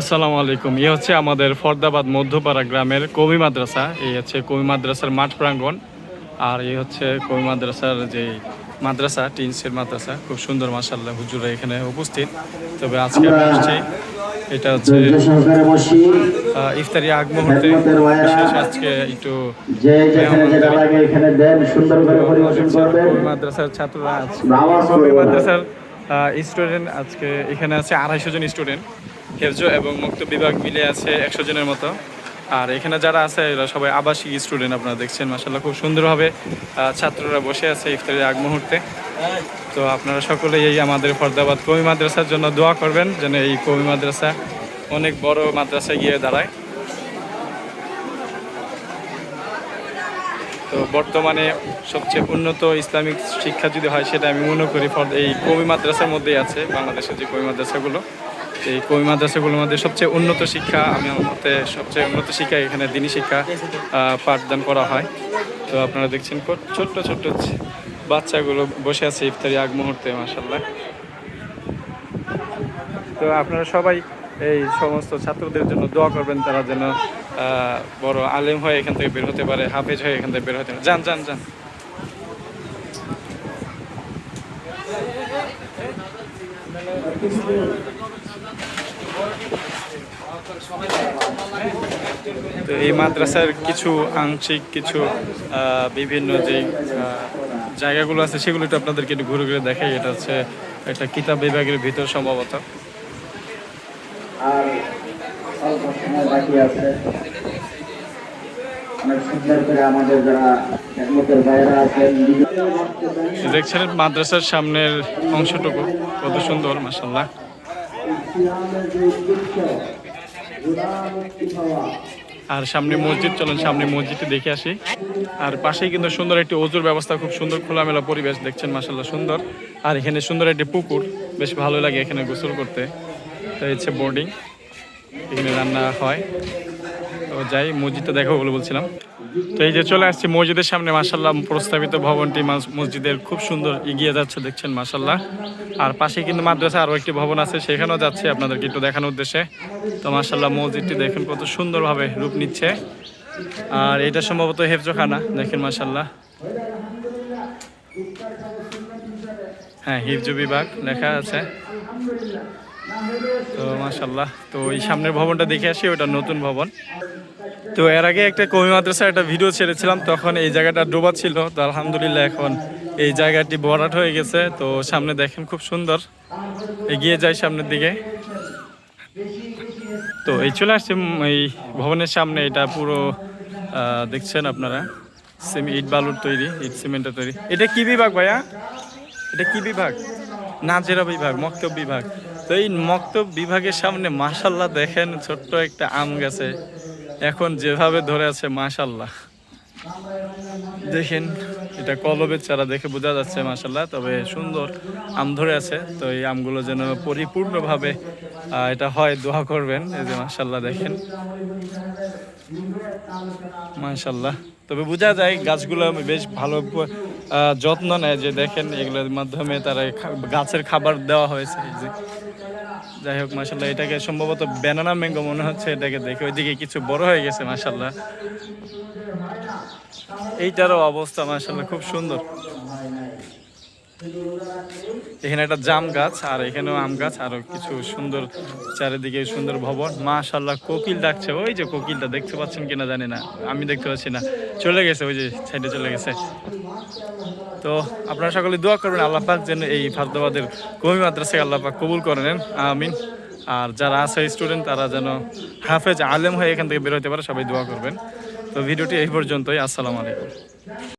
আসসালামু আলাইকুম। এই হচ্ছে আমাদের ফরদাবাদ মধ্যপাড়া গ্রামের কবি মাদ্রাসা। এই হচ্ছে কবি মাদ্রাসার মাঠ প্রাঙ্গণ। আর এই হচ্ছে কবি মাদ্রাসার যে মাদ্রাসা টিনসের মাদ্রাসা খুব সুন্দর মাসাল্লাহ হুজুরা এখানে উপস্থিত। তবে আজকে আমি আসছি এটা হচ্ছে ইফতারি আগ মুহূর্তে। বিশেষ আজকে একটু মাদ্রাসার ছাত্ররা আছে মাদ্রাসার স্টুডেন্ট আজকে এখানে আছে আড়াইশো জন স্টুডেন্ট হেফজ এবং মুক্ত বিভাগ মিলে আছে একশো জনের মতো। আর এখানে যারা আছে, এরা সবাই আবাসিক স্টুডেন্ট আপনারা দেখছেন। মাসাল্লাহ খুব সুন্দরভাবে ছাত্ররা বসে আছে ইফতারের আগ মুহূর্তে। তো আপনারা সকলেই এই আমাদের ফরদাবাদ কবি মাদ্রাসার জন্য দোয়া করবেন, যেন এই কবি মাদ্রাসা অনেক বড় মাদ্রাসায় গিয়ে দাঁড়ায়। তো বর্তমানে সবচেয়ে উন্নত ইসলামিক শিক্ষা যদি হয়, সেটা আমি মনে করি এই কবি মাদ্রাসার মধ্যেই আছে, বাংলাদেশের যে কবি মাদ্রাসাগুলো। এই কবি মাদ্রাসাগুলোর মধ্যে সবচেয়ে উন্নত শিক্ষা, আমি মতে সবচেয়ে উন্নত শিক্ষা এখানে দিনী শিক্ষা পাঠদান করা হয়। তো আপনারা দেখছেন ছোট্ট ছোট্ট বাচ্চাগুলো বসে আছে ইফতারি আগ মুহূর্তে মাসাল্লাহ তো আপনারা সবাই এই সমস্ত ছাত্রদের জন্য দোয়া করবেন তারা যেন বড় আলেম হয়ে এখান থেকে বের হতে পারে, হাফেজ হয়ে এখান থেকে বের হতে পারে। যান যান যান। তো এই মাদ্রাসার কিছু আংশিক কিছু বিভিন্ন যে জায়গাগুলো আছে সেগুলো একটু আপনাদেরকে একটু ঘুরে ঘুরে দেখাই। এটা হচ্ছে একটা কিতাব বিভাগের ভিতর সম্ভবত। আর অল্প সময় বাকি আছে। দেখছেন মাদ্রাসার সামনের অংশটুকু, কত সুন্দর মাসাল্লাহ আর সামনে মসজিদ, চলেন সামনে মসজিদে দেখে আসি। আর পাশেই কিন্তু সুন্দর একটি অজুর ব্যবস্থা, খুব সুন্দর খোলামেলা পরিবেশ, দেখছেন মাসাল্লাহ সুন্দর। আর এখানে সুন্দর একটি পুকুর, বেশ ভালো লাগে এখানে গোসল করতে। তো হচ্ছে বোর্ডিং এখানে রান্না হয়। তো যাই, মসজিদটা দেখো বলে বলছিলাম। তো এই যে চলে আসছি মসজিদের সামনে মাসাল্লাহ প্রস্তাবিত ভবনটি মসজিদের খুব সুন্দর এগিয়ে যাচ্ছে, দেখছেন মাসাল্লাহ আর পাশে কিন্তু মাদ্রাসা আরও একটি ভবন আছে, সেখানেও যাচ্ছে আপনাদেরকে একটু দেখানোর উদ্দেশ্যে। তো মাসাল্লাহ মসজিদটি দেখেন, কত সুন্দরভাবে রূপ নিচ্ছে। আর এটা সম্ভবত হেফজোখানা, দেখেন মাসাল্লাহ হ্যাঁ হিফজু বিভাগ লেখা আছে। তো মাসাল্লাহ তো এই সামনের ভবনটা দেখে আসি, ওটা নতুন ভবন। তো এর আগে একটা কমি মাদ্রাসার একটা ভিডিও ছেড়েছিলাম, তখন এই জায়গাটা ডোবা ছিল, তো আলহামদুলিল্লাহ এখন এই জায়গাটি ভরাট হয়ে গেছে। তো সামনে দেখেন খুব সুন্দর, এগিয়ে যাই সামনের দিকে। তো এই চলে আসছে এই ভবনের সামনে, এটা পুরো দেখছেন আপনারা? সেমি, ইট বালুর তৈরি, ইট সিমেন্টের তৈরি। এটা কি বিভাগ ভাইয়া? এটা কি বিভাগ? নাজেরা বিভাগ, মক্তব বিভাগ। তো এই মক্তব বিভাগের সামনে মাশাল্লাহ দেখেন ছোট্ট একটা আম গাছে। এখন যেভাবে ধরে আছে, মাশাল্লাহ। দেখেন, এটা কলবের চারা দেখে বোঝা যাচ্ছে মাশাল্লাহ, তবে সুন্দর আম ধরে আছে। তো এই আমগুলো যেন পরিপূর্ণভাবে এটা হয়, দোয়া করবেন। এই যে মাশাল্লাহ দেখেন। মাশাল্লাহ। তবে বোঝা যায় গাছগুলো বেশ ভালো যত্ন নেয় যে দেখেন এগুলোর মাধ্যমে তারা গাছের খাবার দেওয়া হয়েছে। যে, যাই হোক মাসাল্লাহ এটাকে সম্ভবত ব্যানানা ম্যাঙ্গো মনে হচ্ছে, এটাকে দেখে ওইদিকে কিছু বড় হয়ে গেছে মাসাল্লাহ এইটারও অবস্থা মাসাল্লাহ খুব সুন্দর। এখানে একটা জাম গাছ, আর এখানেও আম গাছ, আরও কিছু সুন্দর চারিদিকে সুন্দর ভবন। মাশাল্লাহ কোকিল ডাকছে। ওই যে কোকিলটা, দেখতে পাচ্ছেন কিনা জানি না। আমি দেখতে পাচ্ছি না। চলে গেছে, ওই যে সাইডে চলে গেছে। তো আপনারা সকলে দোয়া করবেন, আল্লাহ পাক যেন এই ফারদাবাদের কমি মাদ্রাসাকে আল্লাহ পাক কবুল করে নেন। আমিন। আর যারা আছে স্টুডেন্ট, তারা যেন হাফেজ আলেম হয়ে এখান থেকে বের হতে পারে, সবাই দোয়া করবেন। তো ভিডিওটি এই পর্যন্তই। আসসালামু আলাইকুম।